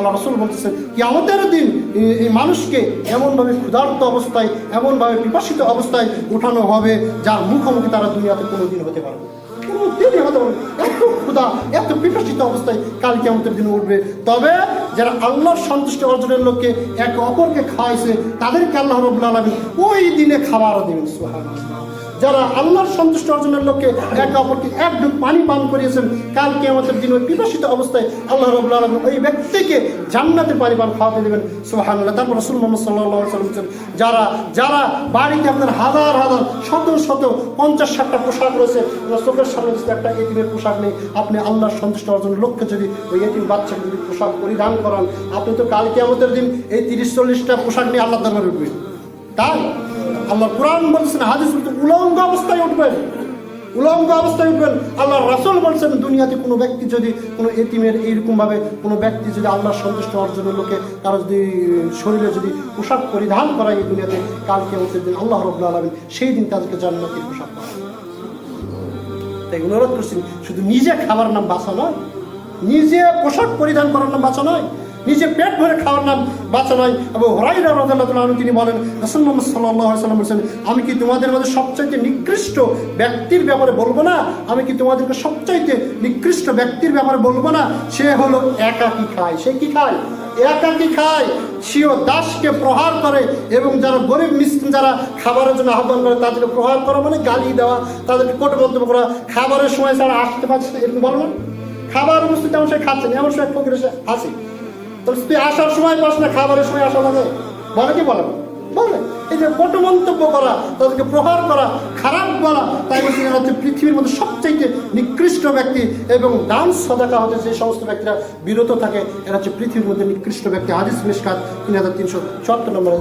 আল্লাহ রসুল বলতেছেন আমাদের দিন এই- মানুষকে এমনভাবে ক্ষুধার্ত অবস্থায়, এমনভাবে পিপাসিত অবস্থায় উঠানো হবে, যার মুখোমুখি তারা দুনিয়াতে কোনোদিন হতে পারবে হতে পারবে। এত ক্ষুধা, এত অবস্থায় উঠবে তবে যারা এক অপরকে খাওয়াইছে, তাদেরকে আল্লাহ রবুল্লা ওই দিনে খাবার দেবেন, সুবহানাল্লাহ। যারা আল্লাহর সন্তুষ্ট অর্জনের লোককে একে অপরকে এক ঢুক পানি পান করিয়েছেন কালকে আমাদের দিন ওই পিপাসিত অবস্থায় আল্লাহ রবুল্লা আলম ওই ব্যক্তিকে জান্নাতের পানি পান খাওয়াতে দেবেন। সুবহানাল্লাহ। তারপর রসুল মোহাম্মদ সাল্লাহ সাল্লাম যারা যারা বাড়িতে আপনার হাজার হাজার, শত শত, পঞ্চাশ, ষাটটা পোশাক রয়েছে চোখের সামনে যদি একটা এটিমের পোশাক নেই, আপনি আল্লাহর সন্তুষ্ট অর্জনের লক্ষ্যে যদি ওই এটিম বাচ্চাকে যদি পোশাক পরিধান করান, আপনি তো কালকে আমাদের দিন এই তিরিশ, চল্লিশটা পোশাক নিয়ে আল্লাহ দরবারে উঠবেন। তাই আল্লাহ কোরআন বলছেন, হাদিস বলছেন, উলঙ্গ অবস্থায় উঠবেন। উলঙ্গ অবস্থায় উঠবেন। আল্লাহ রাসুল বলছেন, দুনিয়াতে কোনো ব্যক্তি যদি, কোনো এতিমের এইরকমভাবে কোনো ব্যক্তি যদি আল্লাহর সন্তুষ্ট অর্জনের লোকে কারও যদি, শরীরে যদি পোশাক পরিধান করায় এই দুনিয়াতে কালকে হচ্ছে দিন আল্লাহ রব্লা আলমিন সেই দিন তাদেরকে জান্নাতের পোশাক পরায় তাই অনুরোধ করছি, শুধু নিজে খাবার নাম বাঁচা নয়, নিজে পোশাক পরিধান করার নাম বাঁচা নয় নিজে পেট ভরে খাওয়ার নাম বাঁচা নয়। এবং হরাইরা রাজাল্লাহ তিনি বলেন রসুল মোহাম্মদ সাল্লাহ সাল্লাম বলছেন, আমি কি তোমাদের মধ্যে সবচাইতে নিকৃষ্ট ব্যক্তির ব্যাপারে বলব না? আমি কি তোমাদেরকে সবচাইতে নিকৃষ্ট ব্যক্তির ব্যাপারে বলব না? সে হলো একা কি খায়? সে কি খায়? একাকি খায়? সিও দাসকে প্রহার করে এবং যারা গরিব মিসকিন, যারা খাবারের জন্য আহ্বান করে, তাদেরকে প্রহার করা মানে গালি দেওয়া, তাদেরকে কোট মন্তব্য করা। খাবারের সময় তারা আসতে পারছে না এরকম বলো না। খাবার উপস্থিত এমন সে খাচ্ছেন এমন সময় ফকির আসে তুই আসার সময় পাস না, খাবারের সময় আসা লাগে বলে কি বলে? বলে। এই যে কটু মন্তব্য করা, তাদেরকে প্রহার করা, খারাপ বলা, তাই বলছি হচ্ছে পৃথিবীর মধ্যে সবচাইতে নিকৃষ্ট ব্যক্তি এবং ডান্স সদাকা হতে যে সমস্ত ব্যক্তিরা বিরত থাকে, এরা হচ্ছে পৃথিবীর মধ্যে নিকৃষ্ট ব্যক্তি। হাদিস মিসকাত তিন হাজার তিনশো চুয়াত্তর নম্বর।